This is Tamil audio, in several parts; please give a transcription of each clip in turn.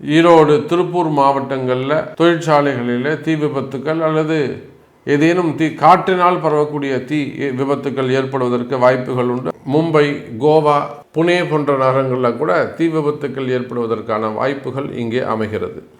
ஈரோடு திருப்பூர் மாவட்டங்களில் தொழிற்சாலைகளில் தீ விபத்துக்கள் அல்லது ஏதேனும் தீ காற்றினால் பரவக்கூடிய தீ விபத்துக்கள் ஏற்படுவதற்கு வாய்ப்புகள் உண்டு. மும்பை கோவா புனே போன்ற நகரங்களில் கூட தீ விபத்துக்கள் ஏற்படுவதற்கான வாய்ப்புகள் இங்கே அமைகிறது.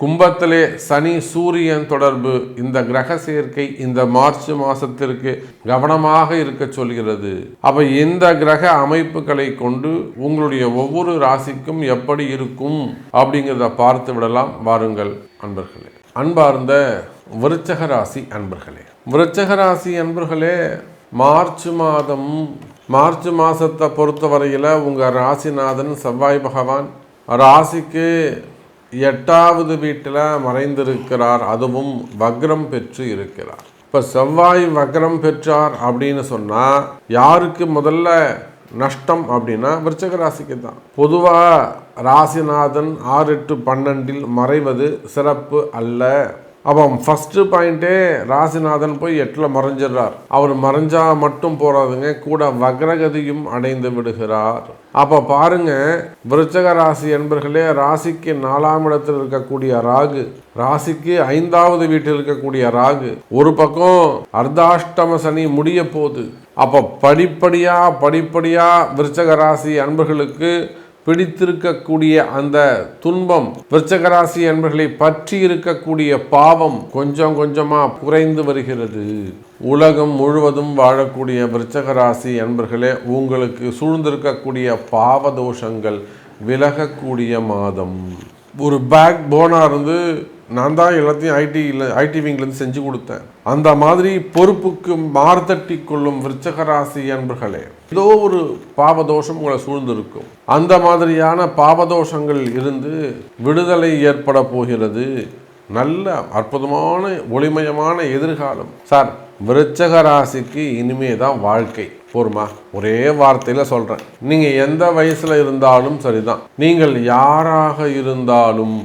கும்பத்திலே சனி சூரியன் தொடர்பு இந்த கிரக சேர்க்கை இந்த மார்ச் மாசத்திற்கு கவனமாக இருக்க சொல்கிறது. அப்ப இந்த கிரக அமைப்புகளை கொண்டு உங்களுடைய ஒவ்வொரு ராசிக்கும் எப்படி இருக்கும் அப்படிங்கிறத பார்த்து விடலாம். வாருங்கள் அன்பர்களே. அன்பார்ந்த விருச்சக ராசி அன்பர்களே. விருச்சக ராசி அன்பர்களே மார்ச் மாதம் மார்ச் மாதத்தை பொறுத்தவரையில் உங்கள் ராசிநாதன் செவ்வாய் பகவான் ராசிக்கு எட்டாவது வீட்டில் மறைந்திருக்கிறார் அதுவும் வக்ரம் பெற்று இருக்கிறார். இப்போ செவ்வாய் வக்ரம் பெற்றார் அப்படின்னு சொன்னால் யாருக்கு முதல்ல நஷ்டம் அப்படின்னா விருச்சக ராசிக்கு தான். பொதுவாக ராசிநாதன் ஆறு எட்டு பன்னெண்டில் மறைவது சிறப்பு அல்ல. அப்போ ஃபஸ்ட்டு பாயிண்ட்டே ராசிநாதன் போய் எட்டில் மறைஞ்சிடுறார். அவர் மறைஞ்சா மட்டும் போறாதுங்க கூட வக்ரகதியும் அடைந்து விடுகிறார். அப்போ பாருங்க விருச்சக ராசி என்பர்களே ராசிக்கு நாலாம் இடத்தில் இருக்கக்கூடிய ராகு ராசிக்கு ஐந்தாவது வீட்டில் இருக்கக்கூடிய ராகு ஒரு பக்கம் அர்த்தாஷ்டம சனி முடிய போகுது. அப்போ படிப்படியாக படிப்படியாக விருச்சக ராசி அன்பர்களுக்கு பிடித்திருக்கக்கூடிய அந்த துன்பம் விருச்சகராசி என்பர்களை பற்றி இருக்கக்கூடிய பாவம் கொஞ்சம் கொஞ்சமாக குறைந்து வருகிறது. உலகம் முழுவதும் வாழக்கூடிய விருச்சகராசி என்பர்களே உங்களுக்கு சூழ்ந்திருக்கக்கூடிய பாவ தோஷங்கள் விலகக்கூடிய மாதம். ஒரு பேக் போனாக இருந்து நான் தான் எல்லாத்தையும் ஐடியில் ஐடி விங்லேருந்து செஞ்சு கொடுத்தேன். அந்த மாதிரி பொறுப்புக்கு மார்த்தட்டி கொள்ளும் விருச்சகராசி அன்பர்களே ஏதோ ஒரு பாவதோஷம் உங்களை சூழ்ந்திருக்கும். அந்த மாதிரியான பாவதோஷங்கள் இருந்து விடுதலை ஏற்பட போகிறது. நல்ல அற்புதமான ஒளிமயமான எதிர்காலம். சார் விருச்சக ராசிக்கு இனிமே தான் வாழ்க்கை. போருமா? ஒரே வார்த்தையில் சொல்கிறேன் நீங்கள் எந்த வயசில் இருந்தாலும் சரிதான். நீங்கள் யாராக இருந்தாலும்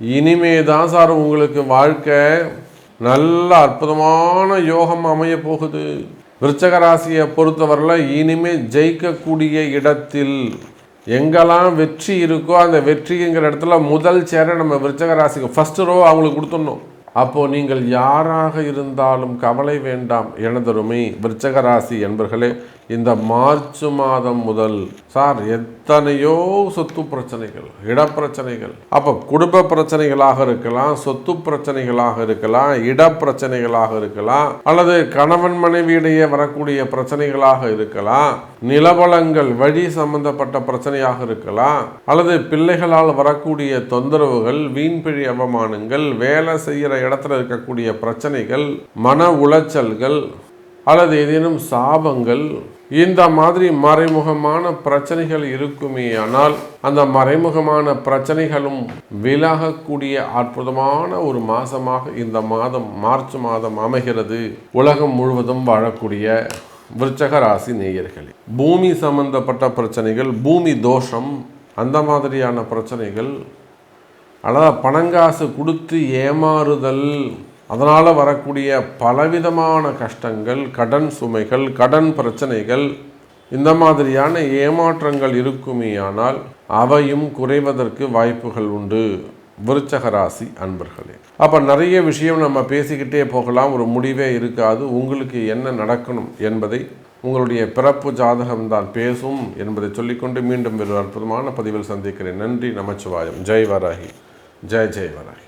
இனிமே தான் சார் உங்களுக்கு வாழ்க்கை நல்ல அற்புதமான யோகம் அமைய போகுது. விருச்சக ராசியை பொறுத்தவரையில் இனிமே ஜெயிக்கக்கூடிய இடத்தில் எங்கெல்லாம் வெற்றி இருக்கோ அந்த வெற்றிங்கிற இடத்துல முதல் சேர நம்ம விருச்சக ராசிக்கு ஃபர்ஸ்ட் ரோ அவங்களுக்கு கொடுத்துடணும். அப்போது நீங்கள் யாராக இருந்தாலும் கவலை வேண்டாம். எனதருமை விருச்சக ராசி என்பர்களே இந்த மார்ச் மாதம் முதல் சார் எத்தனையோ சொத்து பிரச்சனைகள் இடப்பிரச்சனைகள் அப்போ குடும்ப பிரச்சனைகளாக இருக்கலாம் சொத்து பிரச்சனைகளாக இருக்கலாம் இடப்பிரச்சனைகளாக இருக்கலாம் அல்லது கணவன் மனைவியிடையே வரக்கூடிய பிரச்சனைகளாக இருக்கலாம் நிலவளங்கள் வழி சம்பந்தப்பட்ட பிரச்சனையாக இருக்கலாம் அல்லது பிள்ளைகளால் வரக்கூடிய தொந்தரவுகள் வீண்பிழி அவமானங்கள் வேலை செய்கிற இடத்துல இருக்கக்கூடிய பிரச்சனைகள் மன உளைச்சல்கள் அல்லது ஏதேனும் சாபங்கள் இந்த மாதிரி மறைமுகமான பிரச்சனைகள் இருக்குமே ஆனால் அந்த மறைமுகமான பிரச்சனைகளும் விலகக்கூடிய அற்புதமான ஒரு மாதமாக இந்த மாதம் மார்ச் மாதம் அமைகிறது. உலகம் முழுவதும் வாழக்கூடிய விருச்சக ராசி நேயர்களே பூமி சம்பந்தப்பட்ட பிரச்சனைகள் பூமி தோஷம் அந்த மாதிரியான பிரச்சனைகள் அதாவது பணங்காசு கொடுத்து ஏமாறுதல் அதனால் வரக்கூடிய பலவிதமான கஷ்டங்கள் கடன் சுமைகள் கடன் பிரச்சனைகள் இந்த மாதிரியான ஏமாற்றங்கள் இருக்குமேயானால் அவையும் குறைவதற்கு வாய்ப்புகள் உண்டு. விருச்சக ராசி அன்பர்களே. அப்போ நிறைய விஷயம் நம்ம பேசிக்கிட்டே போகலாம். ஒரு முடிவே இருக்காது. உங்களுக்கு என்ன நடக்கணும் என்பதை உங்களுடைய பிறப்பு ஜாதகம்தான் பேசும் என்பதை சொல்லிக்கொண்டு மீண்டும் ஒரு அற்புதமான பதிவில் சந்திக்கிறேன். நன்றி நமச்சிவாயம். ஜெய் வராகி. ஜெய் ஜெய் வராகி.